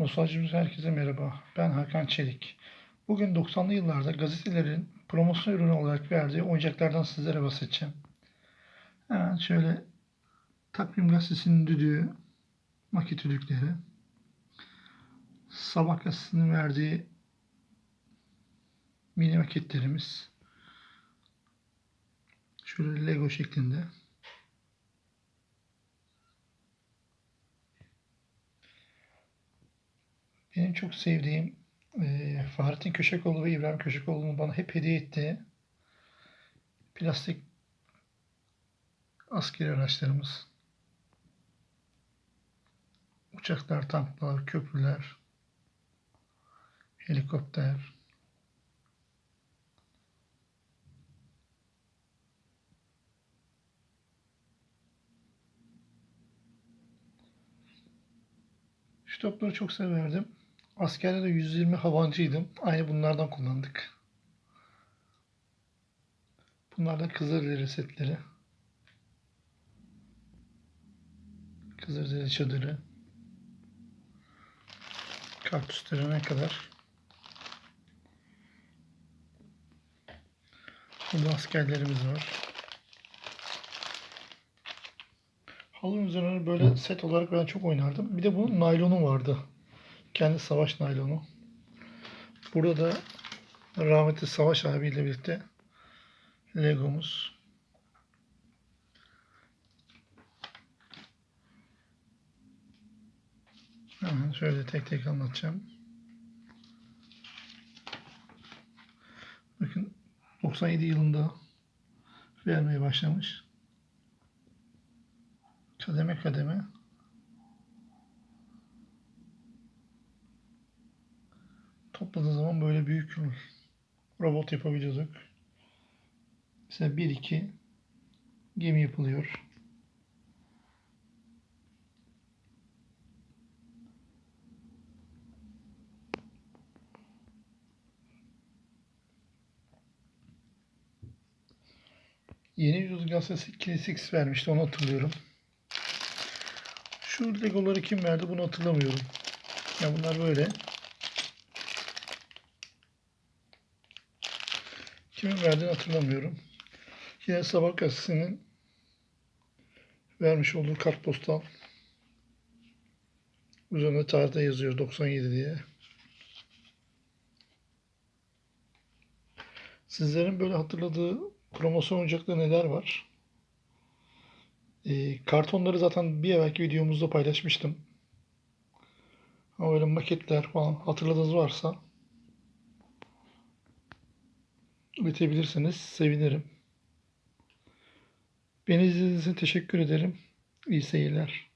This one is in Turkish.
Nostaljimiz herkese merhaba. Ben Hakan Çelik. Bugün 90'lı yıllarda gazetelerin promosyon ürünü olarak verdiği oyuncaklardan sizlere bahsedeceğim. Hemen şöyle Takvim Gazetesi'nin düdüğü, maket düdükleri, Sabah Gazetesi'nin verdiği mini maketlerimiz, şöyle Lego şeklinde. Benim çok sevdiğim eee Fahrettin Köşekoğlu ve İbrahim Köşekoğlu'nun bana hep hediye ettiği plastik askeri araçlarımız. Uçaklar, tanklar, köprüler, helikopter. Şu topları çok severdim. Askerde de 120 havancıydım. Aynı bunlardan kullandık. Bunlar da Kızılderili setleri. Kızılderili çadırı. Kaktüslerine kadar. Burada askerlerimiz var. Halının üzerine böyle set olarak ben çok oynardım. Bir de bunun naylonu vardı. Kendi savaş naylonu. Burada da rahmetli Savaş abiyle birlikte Legomuz. Şöyle tek tek anlatacağım. Bakın 97 yılında vermeye başlamış. Kademe kademe topladığı zaman böyle büyük robot yapabiliyorduk. Mesela 1-2 gemi yapılıyor. Yeni Yüzyıl Gazetesi Kilisix vermişti onu hatırlıyorum. Şu legoları kim verdi bunu hatırlamıyorum. Ya bunlar böyle. Kimin verdiğini hatırlamıyorum. Yine Sabah gazetesinin vermiş olduğu kartpostal. Üzerinde tarihte yazıyor 97 diye. Sizlerin böyle hatırladığı promosyon oyuncakları neler var? E, kartonları zaten bir evvelki videomuzda paylaşmıştım. Ama böyle maketler falan hatırladığınız varsa üretebilirseniz sevinirim. Beni izlediğiniz için teşekkür ederim. İyi seyirler.